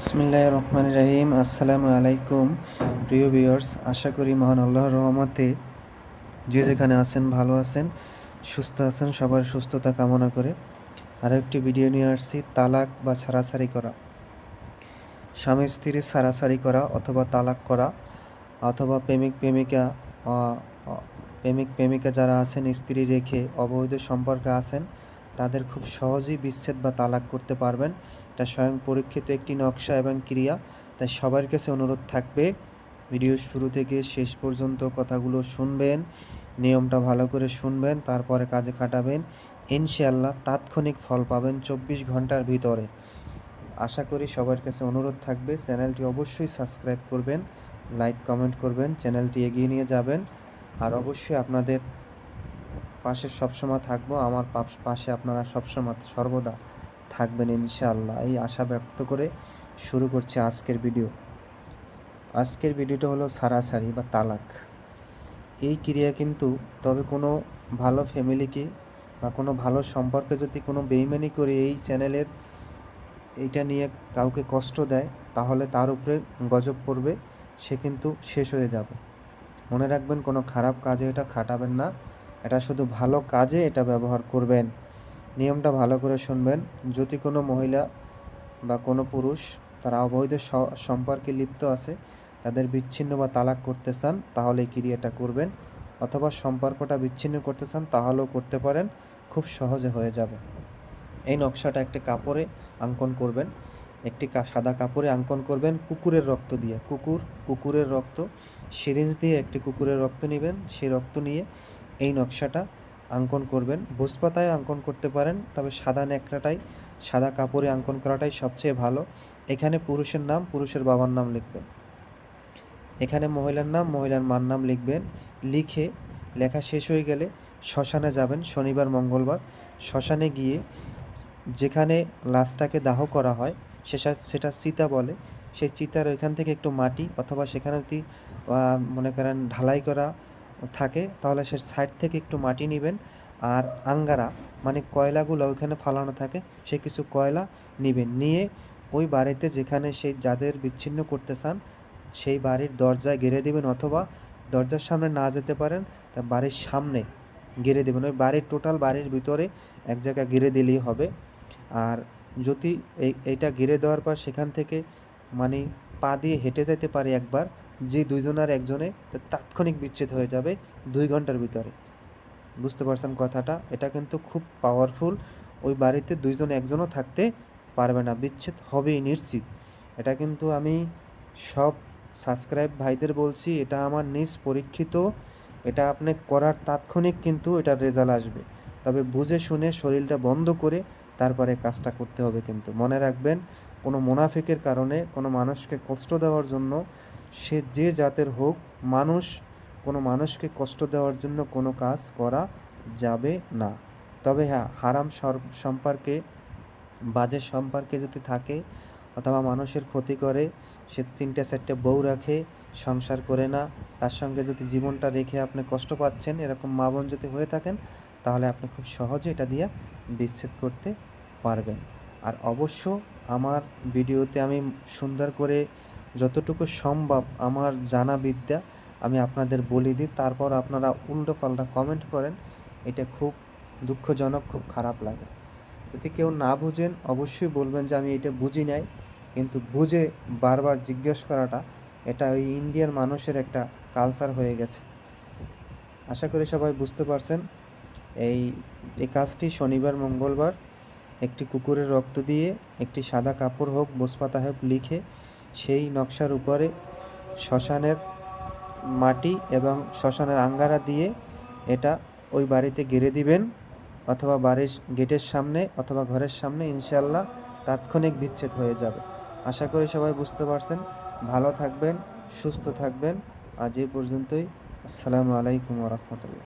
বিসমিল্লাহ রহমান রাহিম। আসসালামু আলাইকুম, প্রিয় ভিউয়ার্স, আশা করি মহান আল্লাহর রহমতে যে যেখানে আছেন, ভালো আছেন, সুস্থ আছেন, সবার সুস্থতা কামনা করে আরও একটি ভিডিও নিয়ে আসছি, তালাক বা ছাড়াছাড়ি করা। স্বামী স্ত্রীর ছাড়াছাড়ি করা অথবা তালাক করা অথবা প্রেমিক প্রেমিকা প্রেমিক প্রেমিকা যারা আছেন, স্ত্রী রেখে অবৈধ সম্পর্কে আছেন তাদের খুব সহজেই বিচ্ছেদ বা তালাক করতে পারবেন। এটা স্বয়ং পরীক্ষিত একটি নকশা এবং ক্রিয়া। তাই সবার কাছে অনুরোধ থাকবে, ভিডিও শুরু থেকে শেষ পর্যন্ত কথাগুলো শুনবেন, নিয়মটা ভালো করে শুনবেন, তারপরে কাজে খাটাবেন। ইনশাআল্লাহ তাৎক্ষণিক ফল পাবেন চব্বিশ ঘণ্টার ভিতরে। আশা করি সবার কাছে অনুরোধ থাকবে, চ্যানেলটি অবশ্যই সাবস্ক্রাইব করবেন, লাইক, কমেন্ট করবেন, চ্যানেলটি এগিয়ে নিয়ে যাবেন। আর অবশ্যই আপনাদের পাশে সবসময় থাকব, আমার পাশ- আপনারা সবসময় সর্বদা থাকবেন ইনশাআল্লাহ। এই আশা ব্যক্ত করে শুরু করছি আজকের ভিডিও। আজকের ভিডিওটা হলো সারাসারি বা তালাক। এই ক্রিয়া কিন্তু তবে কোনো ভালো ফ্যামিলিকে বা কোনো ভালো সম্পর্কে যদি কোনো বেইমানি করে এই চ্যানেলের এইটা নিয়ে কাউকে কষ্ট দেয়, তাহলে তার উপরে গজব পড়বে, সে কিন্তু শেষ হয়ে যাবে। মনে রাখবেন কোনো খারাপ কাজে এটা খাটাবেন না। এটা শুধু ভালো কাজে এটা ব্যবহার করবেন। নিয়মটা ভালো করে শুনবেন। যদি কোনো মহিলা বা কোনো পুরুষ তারা অবৈধ সম্পর্কে লিপ্ত আছে, তাদের বিচ্ছিন্ন বা তালাক করতে চান, তাহলে এই ক্রিয়াটা করবেন। অথবা সম্পর্কটা বিচ্ছিন্ন করতে চান, তাহলেও করতে পারেন। খুব সহজে হয়ে যাবে। এই নকশাটা একটি কাপড়ে আঙ্কন করবেন। একটি সাদা কাপড়ে আঙ্কন করবেন কুকুরের রক্ত দিয়ে। কুকুর, কুকুরের রক্ত। সিরিঞ্জ দিয়ে একটি কুকুরের রক্ত নেবেন। সেই রক্ত নিয়ে এই নকশাটা অঙ্কন করবেন। ভোজপাতায় অঙ্কন করতে পারেন, তবে সাদা ন্যাকড়াটাই, সাদা কাপড়ে অঙ্কন করাটাই সবচেয়ে ভালো। এখানে পুরুষের নাম, পুরুষের বাবার নাম লিখবেন। এখানে মহিলার নাম, মহিলার মার নাম লিখবেন। লিখে লেখা শেষ হয়ে গেলে শ্মশানে যাবেন, শনিবার, মঙ্গলবার। শ্মশানে গিয়ে যেখানে লাশটাকে দাহ করা হয়, সেটা সেটা চিতা বলে। সেই চিতার ওইখান থেকে একটু মাটি অথবা সেখানে যদি মনে করেন ঢালাই করা থাকে, তাহলে সে সাইড থেকে একটু মাটি নেবেন। আর আঙ্গারা মানে কয়লাগুলো ওইখানে ফালানো থাকে, সে কিছু কয়লা নেবেন। নিয়ে ওই বাড়িতে যেখানে সেই যাদের বিচ্ছিন্ন করতে চান, সেই বাড়ির দরজায় গেড়ে দেবেন অথবা দরজার সামনে না যেতে পারেন, তা বাড়ির সামনে গেড়ে দেবেন। ওই বাড়ির টোটাল বাড়ির ভিতরে এক জায়গায় গেড়ে দিলেই হবে। আর যদি এই, এইটা গেড়ে দেওয়ার পর সেখান থেকে মানে পা দিয়ে হেঁটে যেতে পারে একবার যে দুইজনের একজনে তাৎক্ষণিক বিচ্ছেদ হয়ে যাবে দুই ঘণ্টার ভিতরে। বুঝতে পারছেন কথাটা? এটা কিন্তু খুব পাওয়ারফুল ওই বাড়িতে দুইজন একজনও থাকতে পারবে না। বিচ্ছেদ হবেই নিশ্চিত। এটা কিন্তু আমি সব সাবস্ক্রাইব ভাইদের বলছি, এটা আমার নিজ পরীক্ষিত, এটা আপনি করার তাৎক্ষণিক কিন্তু এটার রেজাল্ট আসবে। তবে বুঝে শুনে শরীরটা বন্ধ করে তারপরে কাজটা করতে হবে কিন্তু। মনে রাখবেন, কোনো মুনাফিকের কারণে কোনো মানুষকে কষ্ট দেওয়ার জন্য সে যে জাতের হোক, মানুষ, কোনো মানুষকে কষ্ট দেওয়ার জন্য কোনো কাজ করা যাবে না। তবে হ্যাঁ হারাম সম্পর্কে, বাজে সম্পর্কে যদি থাকে, অথবা মানুষের ক্ষতি করে, সে তিনটে, চারটে বউ রাখে, সংসার করে না, তার সঙ্গে যদি জীবনটা রেখে আপনি কষ্ট পাচ্ছেন, এরকম মা বোন যদি হয়ে থাকেন, তাহলে আপনি খুব সহজে এটা দিয়ে বিচ্ছেদ করতে পারবেন। আর অবশ্য আমার ভিডিওতে আমি সুন্দর করে যতটুকু সম্ভব আমার জানা বিদ্যা আমি আপনাদের বলে দিই। তারপর আপনারা উল্টো পাল্টা কমেন্ট করেন। এটা খুব দুঃখজনক, খুব খারাপ লাগে। যদি কেউ না বুঝেন, অবশ্যই বলবেন যে আমি এটা বুঝি নাই। কিন্তু বুঝে বারবার জিজ্ঞেস করাটা, এটা ওই ইন্ডিয়ার মানুষের একটা কালচার হয়ে গেছে। আশা করি সবাই বুঝতে পারছেন। এই এই কাজটি শনিবার, মঙ্গলবার, একটি কুকুরের রক্ত দিয়ে, একটি সাদা কাপড় হোক, বোসপাতা হোক, লিখে সেই নকশার উপরে শ্মশানের মাটি এবং শ্মশানের আঙ্গারা দিয়ে এটা ওই বাড়িতে গেড়ে দিবেন অথবা বাড়ির গেটের সামনে অথবা ঘরের সামনে ইনশাল্লাহ তাৎক্ষণিক বিচ্ছেদ হয়ে যাবে। আশা করি সবাই বুঝতে পারছেন। ভালো থাকবেন, সুস্থ থাকবেন। আজ এই পর্যন্তই। আসসালামু আলাইকুম রহমতুল্লাহ।